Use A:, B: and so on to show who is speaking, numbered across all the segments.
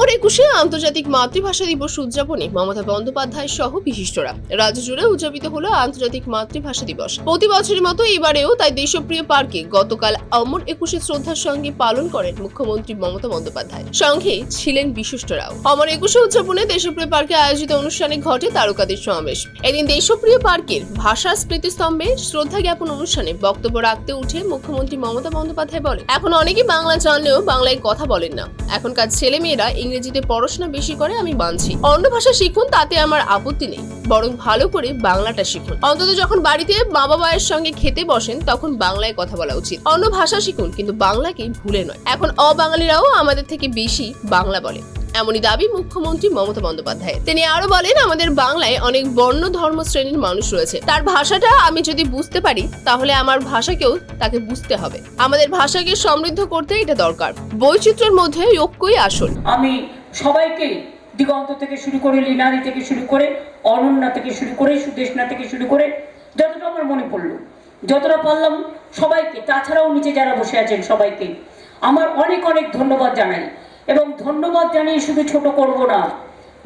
A: অমর একুশে আন্তর্জাতিক মাতৃভাষা দিবস উদযাপনে মমতা বন্দ্যোপাধ্যায় সহ বিশিষ্টরা। রাজ্য জুড়ে উদযাপিত হলো আন্তর্জাতিক মাতৃভাষা দিবস। প্রতি বছরের মতো এবারেও তাই দেশপ্রিয় পার্কে গতকাল অমর একুশে শ্রদ্ধার সঙ্গে পালন করেন মুখ্যমন্ত্রী মমতা বন্দ্যোপাধ্যায়। সঙ্গে ছিলেন বিশিষ্টরাও। অমর একুশে উদযাপনে দেশপ্রিয় পার্কে আয়োজিত অনুষ্ঠানে ঘটে তারকাদের সমাবেশ। এদিন দেশপ্রিয় পার্কের ভাষা স্মৃতিস্তম্ভে শ্রদ্ধা জ্ঞাপন অনুষ্ঠানে বক্তব্য রাখতে উঠে মুখ্যমন্ত্রী মমতা বন্দ্যোপাধ্যায় বলেন, এখন অনেকে বাংলা জানলেও বাংলায় কথা বলেন না। এখনকার ছেলে মেয়েরা ইংরেজিতে পড়াশোনা বেশি করে আমি মানছি। অন্য ভাষা শিখুন, তাতে আমার আপত্তি নেই। বরং ভালো করে বাংলাটা শিখুন। অন্তত যখন বাড়িতে মা মায়ের সঙ্গে খেতে বসেন, তখন বাংলায় কথা বলা উচিত। অন্য ভাষা শিখুন, কিন্তু বাংলাকে ভুলে নয়। এখন অবাঙালিরাও আমাদের থেকে বেশি বাংলা বলে। এমনই দাবি মুখ্যমন্ত্রী মমতা বন্দ্যোপাধ্যায় তিনি আরও বলেন, আমাদের বাংলায় অনেক বর্ণ ধর্ম শ্রেণির মানুষ রয়েছে। তার ভাষাটা আমি যদি বুঝতে পারি, তাহলে আমার ভাষাকেও তাকে বুঝতে হবে। আমাদের ভাষাকে সমৃদ্ধ করতে এটা দরকার। বৈচিত্র্যের মধ্যে ঐক্যই আসল।
B: আমি সবাইকে দিগন্ত থেকে শুরু করে, লিনারি থেকে শুরু করে, অনন্যা থেকে শুরু করে সুদেশনা থেকে শুরু করে, যতটা আমার মনে পড়ল, যতটা পারলাম সবাইকে, তাছাড়াও নিচে যারা বসে আছেন সবাইকে, আমার অনেক অনেক ধন্যবাদ জানাই। এবং ধন্যবাদ জানিয়ে শুধু ছোট করব না,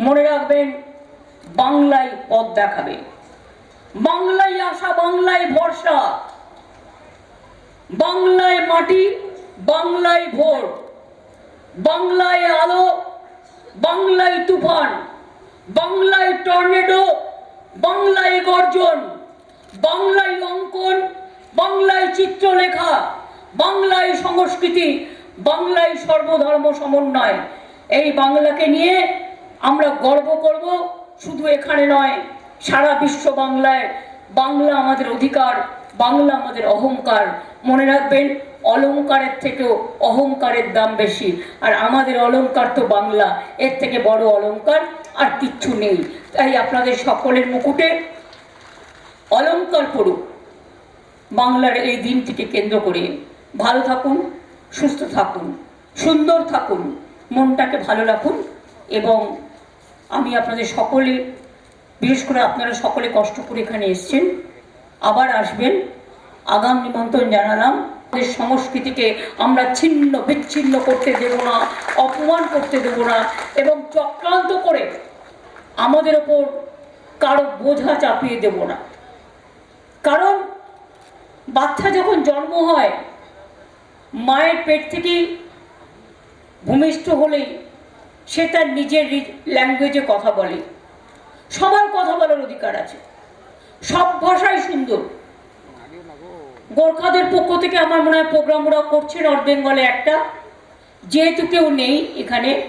B: মনে রাখবেন, বাংলায় পথ দেখাবে। বাংলায় আশা, বাংলায় ভরসা। বাংলায় মাটি, বাংলায় ভোর বাংলায় আলো, বাংলায় তুফান। বাংলায় টর্নেডো, বাংলায় গর্জন। বাংলায় অঙ্কন, বাংলায় চিত্রলেখা, বাংলায় সংস্কৃতি। বাংলায় সর্বধর্ম সমন্বয়। এই বাংলাকে নিয়ে আমরা গর্ব করব, শুধু এখানে নয়, সারা বিশ্ব বাংলায়। বাংলা আমাদের অধিকার, বাংলা আমাদের অহংকার। মনে রাখবেন, অলংকারের থেকেও অহংকারের দাম বেশি। আর আমাদের অলংকার তো বাংলা, এর থেকে বড় অলংকার আর কিচ্ছু নেই। তাই আপনাদের সকলের মুকুটে অলংকার করুক বাংলার এই দিনটিকে কেন্দ্র করে। ভালো থাকুন। সুস্থ থাকুন, সুন্দর থাকুন, মনটাকে ভালো রাখুন এবং আমি আপনাদের সকলে, বিশেষ করে আপনারা সকলে কষ্ট করে এখানে এসছেন, আবার আসবেন, আগাম নিমন্ত্রণ জানালাম। আমাদের সংস্কৃতিকে আমরা ছিন্ন, বিচ্ছিন্ন করতে দেব না, অপমান করতে দেব না এবং চক্রান্ত করে আমাদের ওপর কারও বোঝা চাপিয়ে দেব না। কারণ বাচ্চা যখন জন্ম হয় মায়ের পেট থেকেই ভূমিষ্ঠ হলেই সে তার নিজের ল্যাঙ্গুয়েজে কথা বলে। সবার কথা বলার অধিকার আছে। সব ভাষাই সুন্দর। গোর্খাদের পক্ষ থেকে আমার মনে হয় প্রোগ্রাম ওরা করছে নর্থ বেঙ্গলে একটা। যেহেতু কেউ নেই এখানে,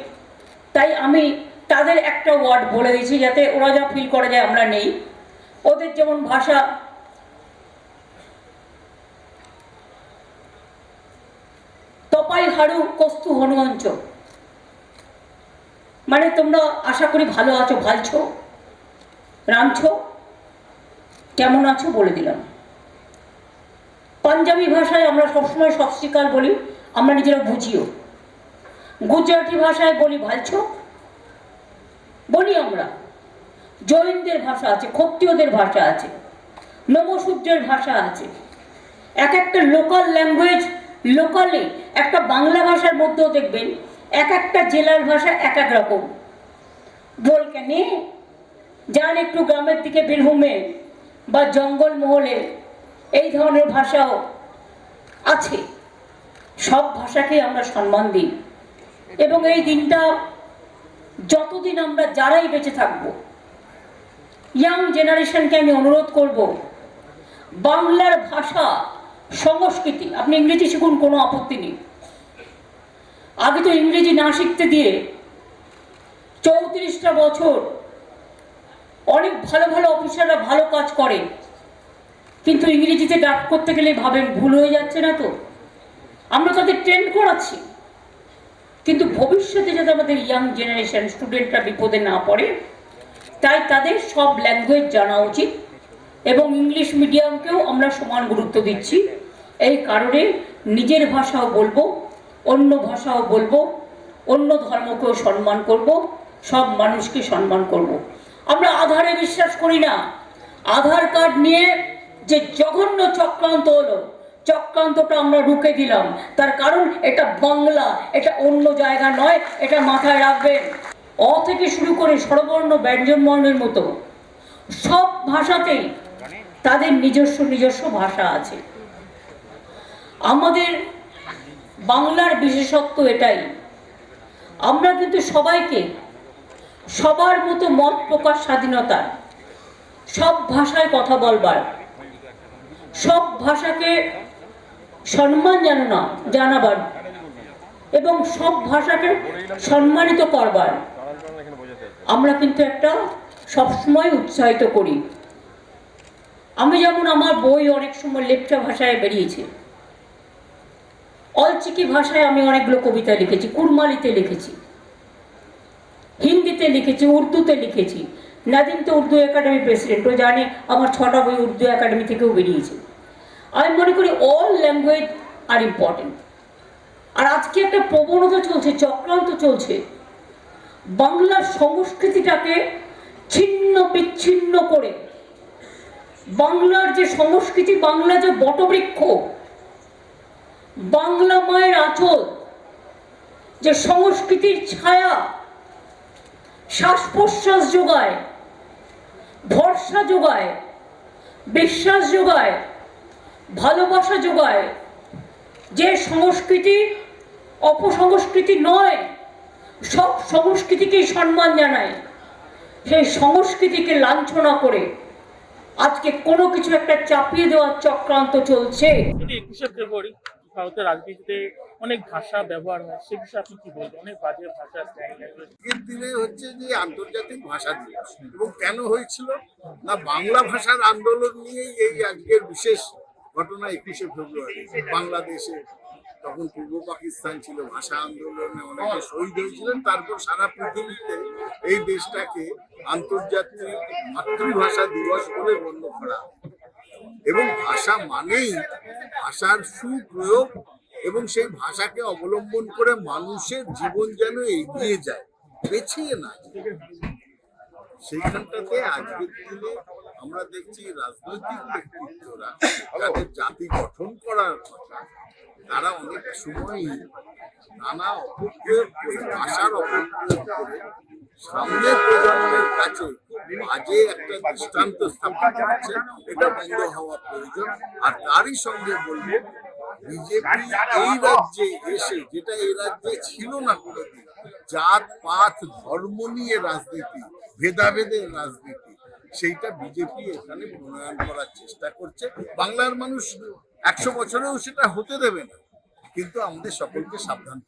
B: তাই আমি তাদের একটা ওয়ার্ড বলে দিয়েছি যাতে ওরা যা ফিল করে যায় আমরা নেই। ওদের যেমন ভাষা তপাই হাড়ু কস্তু হনুমঞ্চ মানে তোমরা আশা করি ভালো আছো, ভালছো, রাঁধছো, কেমন আছো বলে দিলাম। পাঞ্জাবি ভাষায় আমরা সবসময় সৎ শ্রীকাল বলি, আমরা নিজেরা বুঝিও। গুজরাটি ভাষায় বলি, ভালছো? বলি আমরা। জৈনদের ভাষা আছে ক্ষত্রিয়দের ভাষা আছে নবসূত্রের ভাষা আছে। এক একটা লোকাল ল্যাঙ্গুয়েজ লোকালে একটা বাংলা ভাষার মধ্যেও দেখবেন, এক একটা জেলার ভাষা এক এক রকম। বল কেনে যান একটু গ্রামের দিকে বীরভূমে বা জঙ্গল মহলে এই ধরনের ভাষাও আছে। সব ভাষাকে আমরা সম্মান দিই। এবং এই দিনটা যতদিন আমরা যারাই বেঁচে থাকব ইয়াং জেনারেশনকে আমি অনুরোধ করব, বাংলার ভাষা সংস্কৃতি, আপনি ইংরেজি শিখুন, কোনো আপত্তি নেই। আগে তো ইংরেজি না শিখতে দিয়ে চৌত্রিশটা বছর অনেক ভালো ভালো অফিসাররা ভালো কাজ করে, কিন্তু ইংরেজিতে ডাক করতে গেলে ভাবেন ভুল হয়ে যাচ্ছে না তো? আমরা তাদের ট্রেন্ড করাচ্ছি। কিন্তু ভবিষ্যতে যাতে আমাদের ইয়াং জেনারেশন স্টুডেন্টরা বিপদে না পড়ে, তাই তাদের সব ল্যাঙ্গুয়েজ জানা উচিত। এবং ইংলিশ মিডিয়ামকেও আমরা সমান গুরুত্ব দিচ্ছি। এই কারণে নিজের ভাষাও বলব, অন্য ভাষাও বলব, অন্য ধর্মকেও সম্মান করব, সব মানুষকে সম্মান করব। আমরা আধারে বিশ্বাস করি না। আধার কার্ড নিয়ে যে জঘন্য চক্রান্ত হলো, চক্রান্তটা আমরা রুখে দিলাম। তার কারণ এটা বাংলা, এটা অন্য জায়গা নয়, এটা মাথায় রাখবেন। অ থেকে শুরু করে স্বরবর্ণ ব্যঞ্জন বর্ণের মতো সব ভাষাতেই তাদের নিজস্ব নিজস্ব ভাষা আছে। আমাদের বাংলার বিশেষত্ব এটাই। আমরা কিন্তু সবাইকে সবার মতো মত প্রকাশ স্বাধীনতা সব ভাষায় কথা বলবার, সব ভাষাকে সম্মান জানা জানাবার এবং সব ভাষাকে সম্মানিত করবার। আমরা কিন্তু একটা সবসময় উৎসাহিত করি। আমি যেমন আমার বই অনেক সময় লেপচা ভাষায় বেরিয়েছে। অলচিকি ভাষায় আমি অনেকগুলো কবিতা লিখেছি, কুরমালিতে লিখেছি, হিন্দিতে লিখেছি, উর্দুতে লিখেছি নাদিম তো উর্দু একাডেমি প্রেসিডেন্ট, ও জানে আমার ছটা বই উর্দু একাডেমি থেকেও বেরিয়েছে। আমি মনে করি অল ল্যাঙ্গুয়েজ আর ইম্পর্টেন্ট আর আজকে একটা প্রবণতা চলছে, চক্রান্ত চলছে। বাংলার সংস্কৃতিটাকে ছিন্ন বিচ্ছিন্ন করে বাংলার যে সংস্কৃতি বাংলা যে বটবৃক্ষ, বাংলা মায়ের আঁচল, যে সংস্কৃতির ছায়া শ্বাস প্রশ্বাস যোগায়, ভরসা যোগায়, বিশ্বাস যোগায়, ভালোবাসা যোগায়, যে সংস্কৃতি অপসংস্কৃতি নয়, সব সংস্কৃতিকেই সম্মান জানায়, সেই সংস্কৃতিকে লাঞ্ছনা করে। আজকে কোনো কিছু একটা চাপিয়ে দেওয়ার চক্রান্ত চলছে।
C: যদি একুশে ফেব্রুয়ারি ভারতের রাজনীতিতে অনেক ভাষা ব্যবহার হয় সে বিষয়ে আপনি কি বলবেন? অনেক বাজে ভাষা।
D: আজকের দিনে হচ্ছে যে আন্তর্জাতিক ভাষা দিবস। এবং কেন হয়েছিল? না বাংলা ভাষার আন্দোলন নিয়েই এই আজকের বিশেষ ঘটনা একুশে ফেব্রুয়ারি বাংলাদেশে। তখন পূর্ব পাকিস্তান ছিল, ভাষা আন্দোলনে অনেকে শহীদ হয়েছিলেন। তারপর সারা পৃথিবীতে এই দেশটাকে আন্তর্জাতিক মাতৃভাষা দিবস বলে গণ্য করা এবং ভাষা মানেই ভাষার সুপ্রয়োগ এবং সেই ভাষাকে অবলম্বন করে মানুষের জীবন যেন এগিয়ে যায়, পেছিয়ে না। সেইখানটাতে আজকের দিনে আমরা দেখছি রাজনৈতিক ব্যক্তিত্বরা তাদের জাতি গঠন করার কথা। তারা অনেক সময়ই নানা অপপ্রয়োগ করে ভাষার অপপ্রয়োগ করে সামনের প্রজন্মের কাছে বাজে একটা দৃষ্টান্ত স্থাপন করছে, এটা বন্ধ হওয়া প্রয়োজন। আর তারই সঙ্গে বলব, বিজেপি এই রাজ্যে এসে, যেটা এই রাজ্যে ছিল না কোনোদিন, জাত, পাত, ধর্ম নিয়ে রাজনীতি, ভেদাভেদের রাজনীতি, সেইটা বিজেপি এখানে প্রণয়ন করার চেষ্টা করছে। বাংলার মানুষ একশো বছরেও সেটা হতে দেবে না কিন্তু আমাদের সকলকে সাবধান।